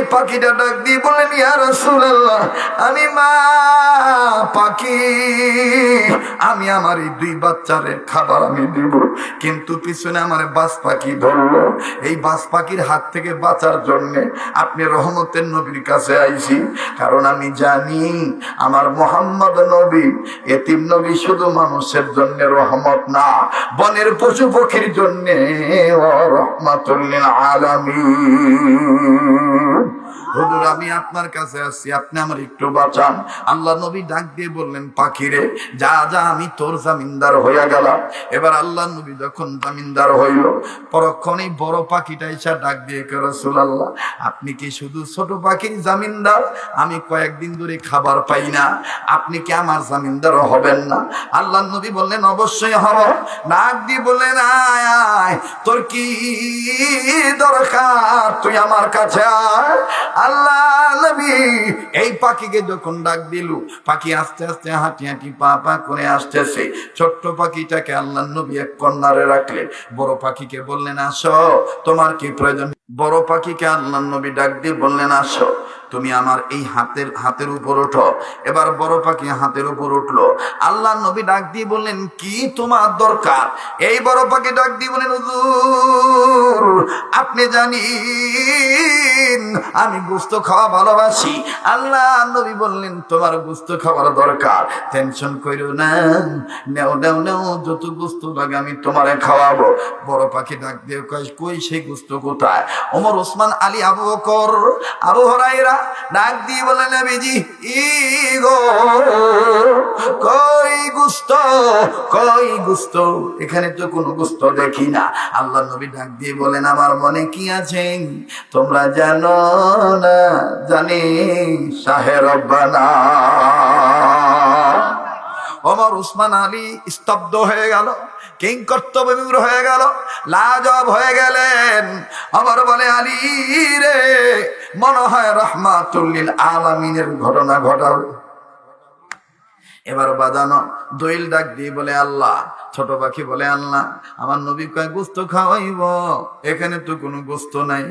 এই পাখিটা ডাক দিয়ে বলেন, ইয়া রাসূলুল্লাহ, আমি মা পাখি। আমি আমার এই দুই বাচ্চারে খাবার আমি দিব। কিন্তু পিছনে আমার বাস পাখি ধরলো। এই বাস পাখির হাত থেকে বাঁচার জন্য আপনি রহমতের নবীর কাছে আইছি। কারণ আমি জানি, আমার মোহাম্মদ নবী এতিম নবী শুধু মানুষের জন্য রহমত না, বনের পশু পক্ষীর জন্য রহমাতুল্লিল আলামিন। হুজুর, আমি আপনার কাছে আসছি, আপনি আমার একটু বাঁচান। আল্লাহ নবী ডাক দিয়ে বললেন, পাখিরে, যা যা, আমি তোর জামিনদার হইয়া গেলাম। এবার আল্লাহ নবী যখন জামিনদার হইল বড় পাখিটা এসে ডাক দিয়ে কে রাসূলুল্লাহ, আপনি কি শুধু ছোট পাখির জামিনদার? আমি কয়েকদিন ধরে খাবার পাই না। আপনি কি আমার জামিনদার হবেন না? আল্লাহ নবী বললেন, অবশ্যই হব। ডাক দিয়ে বললেন আয়, তোর কি দরকার? তুই আমার কাছে আয়। আল্লাহ নবী, এই পাখিকে যখন ডাক দিলু, পাখি আস্তে আস্তে হাঁটি হাঁটি পা পা করে আসতেছে। ছোট্ট পাখিটাকে আল্লাহ নবী এক কর্নারে রাখলেন। বড় পাখিকে বললেন, আসো, তোমার কি প্রয়োজন? বড় পাখিকে আল্লাহ নবী ডাক দিয়ে বললেন, আসো, তুমি আমার এই হাতের হাতের উপর ওঠো। এবার বড় পাখি হাতের উপর উঠল। আল্লাহ নবী ডাক দিয়ে বললেন, কি তোমার দরকার? এই বড় পাখি ডাক দিয়ে বললেন আপনি জানেন আমি গুস্ত খাওয়া ভালোবাসি। আল্লাহ নবী বললেন, তোমার গুস্ত খাওয়ার দরকার। টেনশন কইরো না। নেও নেও নেও, যত গুস্ত লাগে আমি তোমারে খাওয়াবো। বড় পাখি ডাক দিয়ে কই কই সেই গুস্ত কোথায়? ওমর, ওসমান, আলী, আবু বকর, আবু হরাইরা ডাক দিয়ে বলে, নবীজি, ই গো, কই গুস্ত কই গুস্ত? এখানে তো কোনো গুস্ত দেখি না। আল্লাহ নবী ডাক দিয়ে বলেন, আমার মনে কি আছে? তোমরা জানো জানি শাহে ওমর উসমান আলী স্তব্ধ হয়ে গেল, কিং কর্তব্য হয়ে গেল লাজব হয়ে গেলেন। আবার বলে, আলী রে মনে হয় রহমাতুল্লিল আলামিনের ঘটনা ঘটাবে এবার বাজানো দইল ডাক দিয়ে বলে, আল্লাহ, ছোট পাখি বলে, আল্লাহ, আমার নবী কয় গোস্ত খাওয়াইব, এখানে তো কোনো গোস্ত নাই।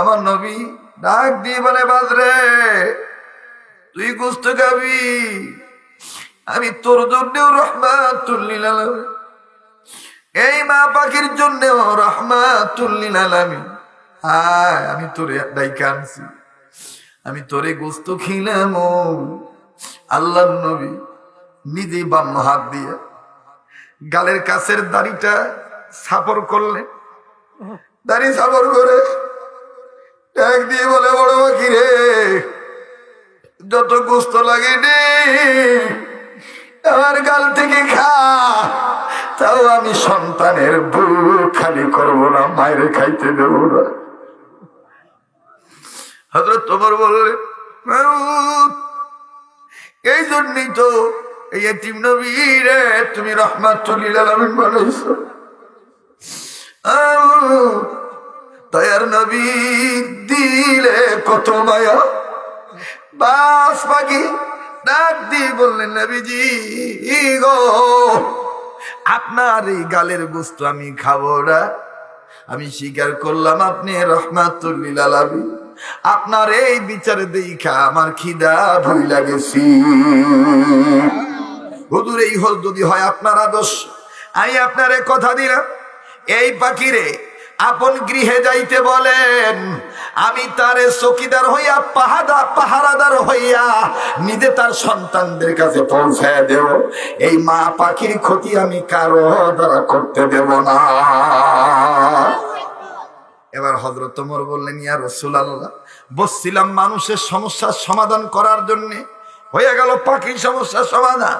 আমার নবী ডাক দিয়ে বলে, বাজরে, তুই গোস্ত খাবি? আমি তোর জন্যেও রহমাতুল্লিল এই মা পাখির জন্যেও রহমাতুল্লিল আলামিন। হায় আমি তোরে ডাইকা আনছি। আমি তোরে গোস্ত খিলাম আল্লাহ নবী নিজে বাম হাত দিয়ে গালের কাছের দাড়িটা সাপর করলে দাড়ি সাপর করে ডাক দিয়ে বলে বড় পাখি রে যত গোস্ত লাগে নে আমার গাল থেকে খা। তাও আমি সন্তানের বুক খালি করব না মায়ের খাইতে দেব না। হজরত তোমার "মাউত, এই জন্যই তো এই এতিম নবী রে তুমি রহমাতুল্লিল আলামিন বানাইছো। দয়ার নবী দিলে কত মায়া। বাস পাখি ডাক দিয়ে বললেন, নবীজি গো, আপনার এই গালের গোস্ত আমি খাব না। আমি স্বীকার করলাম, আপনি রহমাতুল্লিল আলামিন। আপনার এই বিচারে দেখা আমার খিদা ভুই লাগেছি। হুজুর, এই হল যদি হয় আপনার আদর্শ। আমি আপনারে কথা দিলাম, এই পাখিরে আপন গৃহে যাইতে বলেন, আমি তারে চকিদার হইয়া পাহাদা পাহারাদার হইয়া নিজে তার সন্তানদের কাছে পৌঁছায় দেব। এই মা পাখির ক্ষতি আমি কারও দ্বারা করতে দেব না। এবার হজরত তোমর বললেন, ইয়া রসুল আল্লাহ বসছিলাম মানুষের সমস্যার সমাধান করার জন্যে। হয়ে গেল পাখির সমস্যার সমাধান।